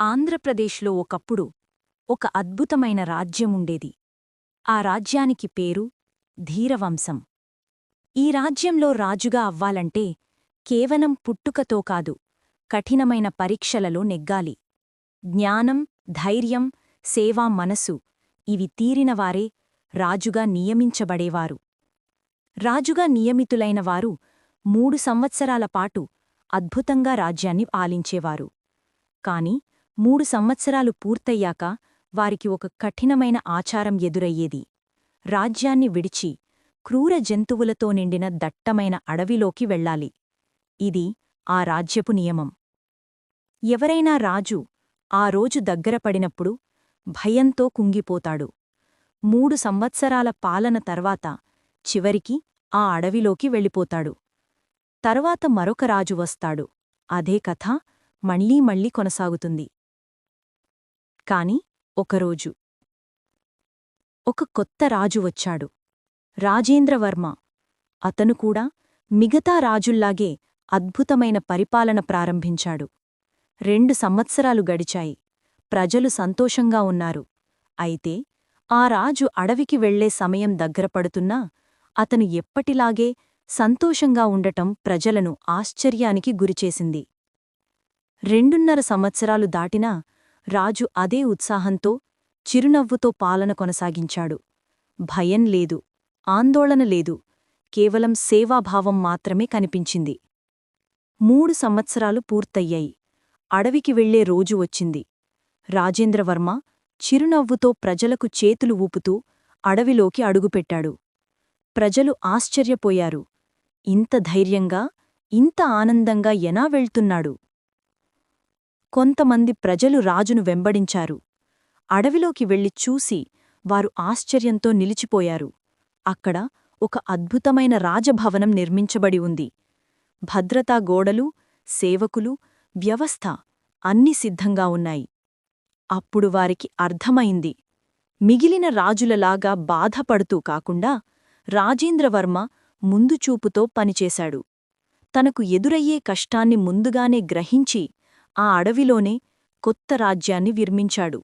ఆంధ్రప్రదేశ్లో ఒకప్పుడు ఒక అద్భుతమైన రాజ్యముండేది. ఆ రాజ్యానికి పేరు ధీరవంశం. ఈ రాజ్యంలో రాజుగా అవ్వాలంటే కేవలం పుట్టుకతో కాదు కఠినమైన పరీక్షలలో నెగ్గాలి. జ్ఞానం ధైర్యం సేవా మనసు ఇవి తీరినవారే రాజుగా నియమించబడేవారు. రాజుగా నియమితులైనవారు మూడు సంవత్సరాల పాటు అద్భుతంగా రాజ్యాన్ని ఆలించేవారు కాని మూడు సంవత్సరాలు పూర్తయ్యాక వారికి ఒక కఠినమైన ఆచారం ఎదురయ్యేది. రాజ్యాన్ని విడిచి క్రూర జంతువులతో నిండిన దట్టమైన అడవిలోకి వెళ్ళాలి. ఇది ఆ రాజ్యపు నియమం. ఎవరైనా రాజు ఆ రోజు దగ్గరపడినప్పుడు భయంతో కుంగిపోతాడు. మూడు సంవత్సరాల పాలన తర్వాత చివరికి ఆ అడవిలోకి వెళ్ళిపోతాడు. తర్వాత మరొక రాజు వస్తాడు. అదే కథ మళ్ళీ మళ్ళీ కొనసాగుతుంది. కాని ఒకరోజు ఒక కొత్త రాజు వచ్చాడు. రాజేంద్రవర్మ. అతను కూడా మిగతా రాజుల్లాగే అద్భుతమైన పరిపాలన ప్రారంభించాడు. రెండు సంవత్సరాలు గడిచాయి. ప్రజలు సంతోషంగా ఉన్నారు. అయితే ఆ రాజు అడవికి వెళ్ళే సమయం దగ్గరపడుతున్నా అతను ఎప్పటిలాగే సంతోషంగా ఉండటం ప్రజలను ఆశ్చర్యానికి గురిచేసింది. రెండున్నర సంవత్సరాలు దాటినా రాజు అదే ఉత్సాహంతో చిరునవ్వుతో పాలన కొనసాగించాడు. భయం లేదు ఆందోళన లేదు కేవలం సేవాభావం మాత్రమే కనిపించింది. మూడు సంవత్సరాలు పూర్తయ్యాయి అడవికి వెళ్ళే రోజు వచ్చింది. రాజేంద్రవర్మ చిరునవ్వుతో ప్రజలకు చేతులు ఊపుతూ అడవిలోకి అడుగుపెట్టాడు. ప్రజలు ఆశ్చర్యపోయారు. ఇంత ధైర్యంగా ఇంత ఆనందంగా ఎనా వెళ్తున్నాడు? కొంతమంది ప్రజలు రాజును వెంబడించారు. అడవిలోకి వెళ్ళి చూసి వారు ఆశ్చర్యంతో నిలిచిపోయారు. అక్కడ ఒక అద్భుతమైన రాజభవనం నిర్మించబడి ఉంది. భద్రతా గోడలు సేవకులు వ్యవస్థ అన్ని సిద్ధంగా ఉన్నాయి. అప్పుడు వారికి అర్థమైంది. మిగిలిన రాజులలాగా బాధపడుతూ కాకుండా రాజేంద్రవర్మ ముందుచూపుతో పనిచేశాడు. తనకు ఎదురయ్యే కష్టాన్ని ముందుగానే గ్రహించి ఆ అడవిలోనే కొత్త రాజ్యాన్ని విర్మించాడు.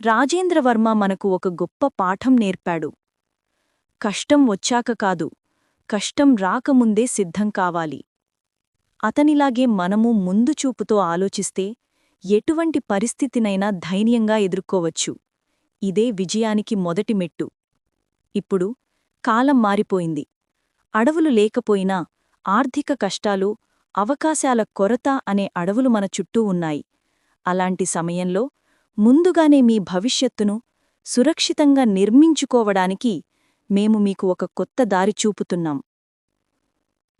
రాజేంద్రవర్మ మనకు ఒక గొప్ప పాఠం నేర్పాడు. కష్టం వచ్చాక కాదు కష్టం రాకముందే సిద్ధం కావాలి. అతనిలాగే మనము ముందు చూపుతో ఆలోచిస్తే ఎటువంటి పరిస్థితినైనా ధైర్యంగా ఎదుర్కోవచ్చు. ఇదే విజయానికి మొదటి మెట్టు. ఇప్పుడు కాలం మారిపోయింది. అడవులు లేకపోయినా ఆర్థిక కష్టాలు అవకాశాల కొరత అనే అడవులు మన చుట్టూ ఉన్నాయి. అలాంటి సమయంలో ముందుగానే మీ భవిష్యత్తును సురక్షితంగా నిర్మించుకోవడానికి మేము మీకు ఒక కొత్త దారి చూపుతున్నాం.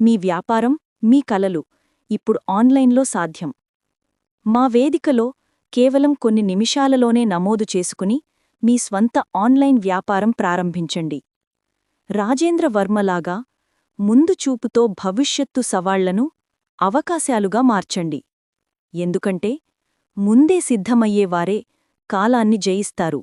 మీ వ్యాపారం మీ కలలు ఇప్పుడు ఆన్లైన్లో సాధ్యం. మా వేదికలో కేవలం కొన్ని నిమిషాలలోనే నమోదు చేసుకుని మీ స్వంత ఆన్లైన్ వ్యాపారం ప్రారంభించండి. రాజేంద్ర వర్మలాగా ముందు చూపుతో భవిష్యత్తు సవాళ్ళను అవకాశాలుగా మార్చండి. ఎందుకంటే ముందే సిద్ధమయ్యేవారే కాలాన్ని జయిస్తారు.